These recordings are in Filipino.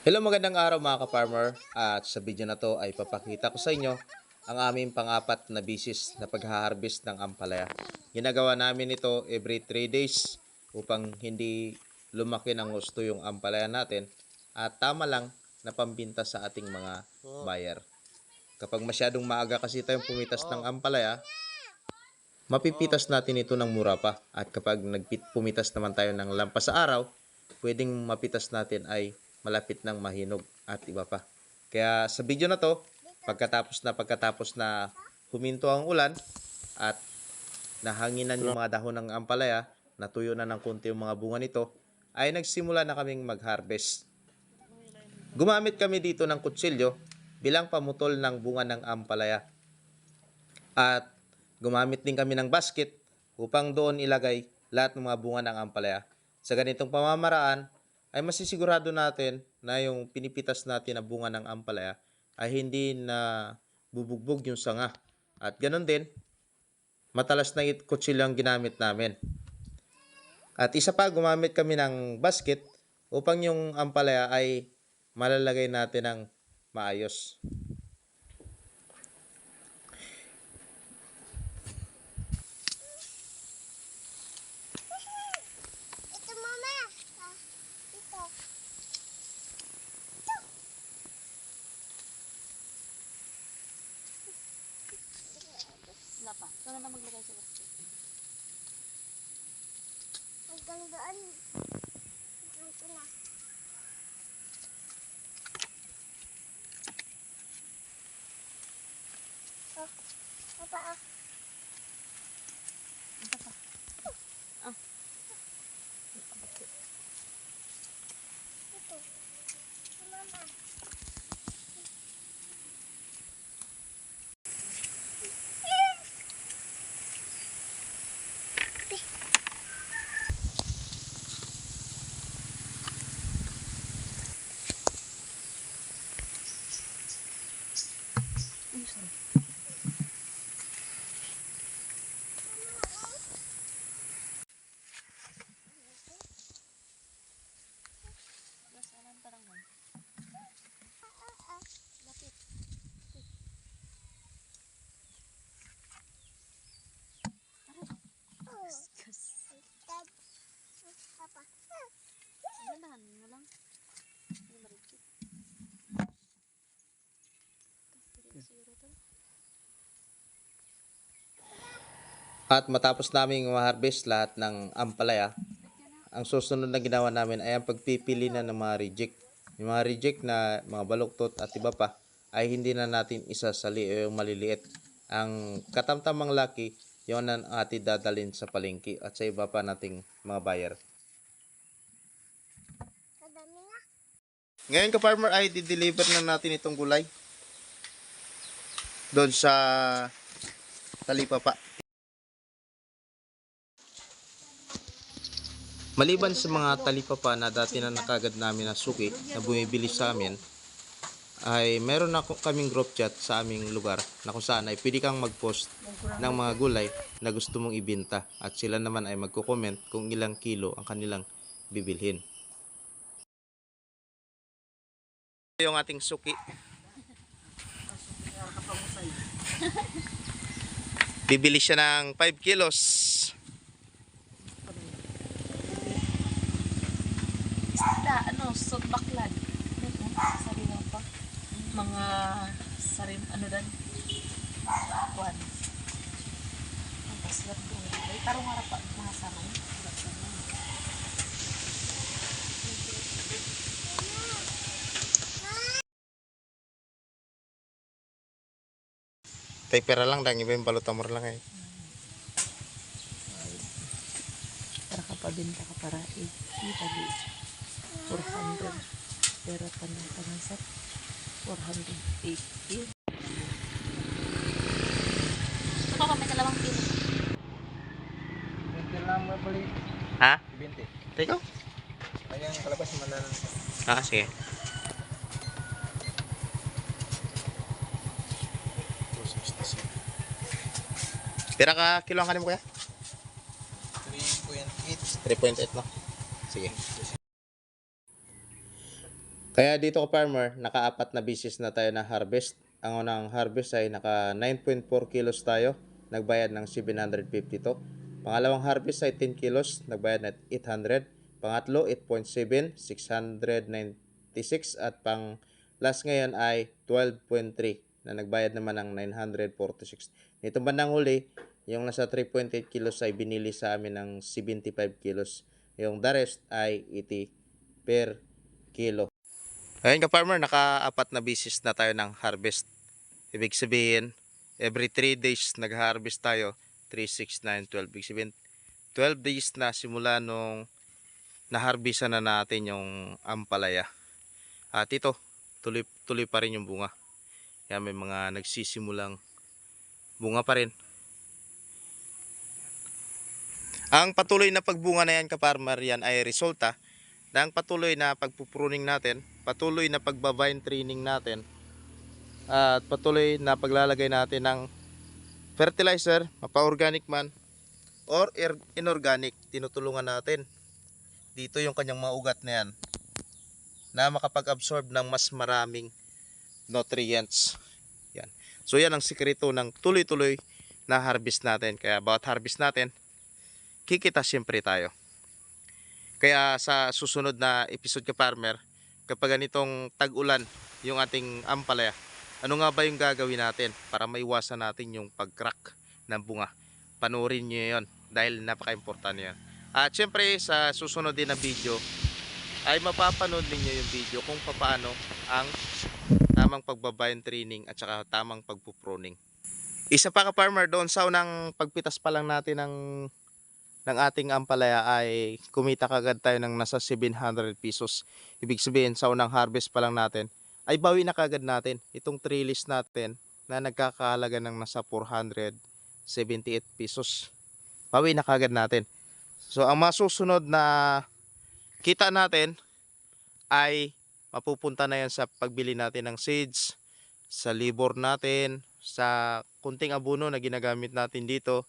Hello magandang araw mga ka-farmer at sa video na to ay papakita ko sa inyo ang aming pangapat na bisis na pag-harvest ng ampalaya. Ginagawa namin ito every 3 days upang hindi lumaki ng gusto yung ampalaya natin at tama lang na pambinta sa ating mga buyer. Kapag masyadong maaga kasi tayong pumitas ng ampalaya, mapipitas natin ito ng mura pa. At kapag nagpit pumitas naman tayo ng lampas sa araw, pwedeng mapitas natin ay malapit ng mahinog at iba pa. Kaya sa video na to, pagkatapos na pagkatapos na huminto ang ulan at nahanginan yung mga dahon ng ampalaya, natuyo na ng konti yung mga bunga nito, ay nagsimula na kaming mag-harvest. Gumamit kami dito ng kutsilyo bilang pamutol ng bunga ng ampalaya. At gumamit din kami ng basket upang doon ilagay lahat ng mga bunga ng ampalaya. Sa ganitong pamamaraan, ay masisigurado natin na yung pinipitas natin na bunga ng ampalaya ay hindi na bubugbog yung sanga. At ganun din, matalas na kutsilyo ang ginamit namin. At isa pa, gumamit kami ng basket upang yung ampalaya ay malalagay natin ng maayos. Wala pa. Saan na maglagay sa basket? Hanggang doon. Na. Dad. Papa. Ganahan mo lang. Hindi marikit. Siguro to. At matapos namin ma-harvest lahat ng ampalaya, ang susunod na ginawa namin ay ang pagpipili na ng mga reject. Yung mga reject na mga baluktot at iba pa ay hindi na natin isasali o yung maliliit. Ang katamtamang laki, yun ang atin dadalhin sa palengke at sa iba pa nating mga buyer. Ngayon ka farmer ay di-deliver na natin itong gulay. Doon sa Talipapa. Maliban sa mga talipapa na dati na nakagad namin na suki na bumibili sa amin, ay meron na kaming group chat sa aming lugar na kung saan ay pwede kang mag-post ng mga gulay na gusto mong ibinta at sila naman ay magko-comment kung ilang kilo ang kanilang bibilhin. yung ating suki. Bibili siya ng 5 kilos. Isda, ano, sot baklad. Sabi mo pa. Mga sarim, ano dan? Kuan. Ang paslat ko. Ay, tarong harap pa. Mga sarong. Tay pera lang dang iba yung balutamor lang eh. Para kapabinta ka para i-itabi. 400. Pero tanong tanong sa 480. Ano ka may kalawang kilo? Kailangan mo bali Ha? 20. Teko? Ayan, kalabas mo na lang. Ah, sige. 267. Pira ka kilo ang kanin mo kuya? 3.8. 3.8 no? Sige. Kaya dito ka farmer, naka-apat na bisis na tayo na harvest. Ang unang harvest ay naka 9.4 kilos tayo, nagbayad ng 750 to. Pangalawang harvest ay 10 kilos, nagbayad ng 800. Pangatlo, 8.7, 696. At pang last ngayon ay 12.3 na nagbayad naman ng 946. Nitong bandang huli, yung nasa 3.8 kilos ay binili sa amin ng 75 kilos. Yung the rest ay 80 per kilo. Ayun ka farmer, naka-apat na bisis na tayo ng harvest. Ibig sabihin, every 3 days nag-harvest tayo. 3, 6, 9, 12. Ibig sabihin, 12 days na simula nung naharbisan na natin yung ampalaya. At ito, tuloy, tuloy pa rin yung bunga. Kaya may mga nagsisimulang bunga pa rin. Ang patuloy na pagbunga na yan ka-farmer, yan ay resulta ng patuloy na pagpupruning natin, patuloy na pagbabine training natin, at patuloy na paglalagay natin ng fertilizer, mapa-organic man, or inorganic, tinutulungan natin. Dito yung kanyang maugat na yan, na makapag-absorb ng mas maraming nutrients. Yan. So yan ang sikreto ng tuloy-tuloy na harvest natin. Kaya bawat harvest natin, kikita siyempre tayo. Kaya sa susunod na episode ka farmer, kapag ganitong tag-ulan yung ating ampalaya, ano nga ba yung gagawin natin para maiwasan natin yung pag-crack ng bunga? Panurin nyo yun dahil napaka-importante yan. At syempre sa susunod din na video ay mapapanood ninyo yung video kung paano ang tamang pagbabayan training at saka tamang pagpupruning. Isa pa ka farmer doon sa unang pagpitas pa lang natin ng ng ating ampalaya ay kumita kagad tayo ng nasa 700 pesos. Ibig sabihin sa unang harvest pa lang natin ay bawi na kagad natin itong trellis natin na nagkakahalaga ng nasa 478 pesos. Bawi na kagad natin. So ang masusunod na kita natin ay mapupunta na yan sa pagbili natin ng seeds, sa libor natin, sa kunting abono na ginagamit natin dito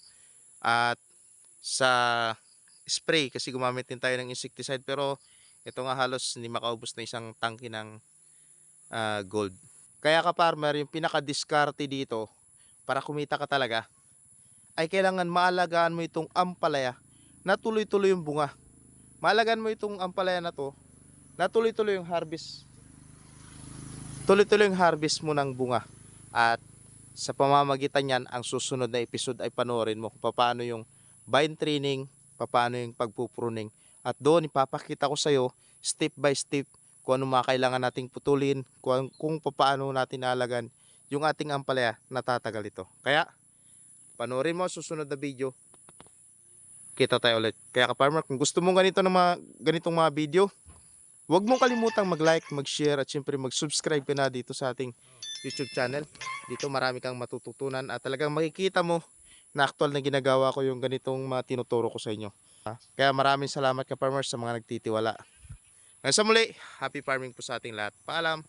at sa spray kasi gumamit din tayo ng insecticide pero ito nga halos hindi makaubos na isang tangke ng ah, gold. Kaya ka farmer, yung pinaka-diskarte dito para kumita ka talaga ay kailangan maalagaan mo itong ampalaya na tuloy-tuloy yung bunga. Maalagaan mo itong ampalaya na to na tuloy-tuloy yung harvest. Tuloy-tuloy yung harvest mo ng bunga. At sa pamamagitan yan, ang susunod na episode ay panoorin mo kung paano yung vine training, paano yung pagpupruning. At doon ipapakita ko sa iyo step by step kung ano mga kailangan nating putulin, kung, kung paano natin naalagan yung ating ampalaya na tatagal ito. Kaya, panoorin mo susunod na video. Kita tayo ulit. Kaya ka-farmer, kung gusto mong ganito ng mga, ganitong mga video, huwag mong kalimutang mag-like, mag-share at syempre mag-subscribe ka na dito sa ating YouTube channel. Dito marami kang matututunan at talagang makikita mo na actual na ginagawa ko yung ganitong mga tinuturo ko sa inyo. Ha? Kaya maraming salamat ka farmers sa mga nagtitiwala. Hanggang sa muli, happy farming po sa ating lahat. Paalam!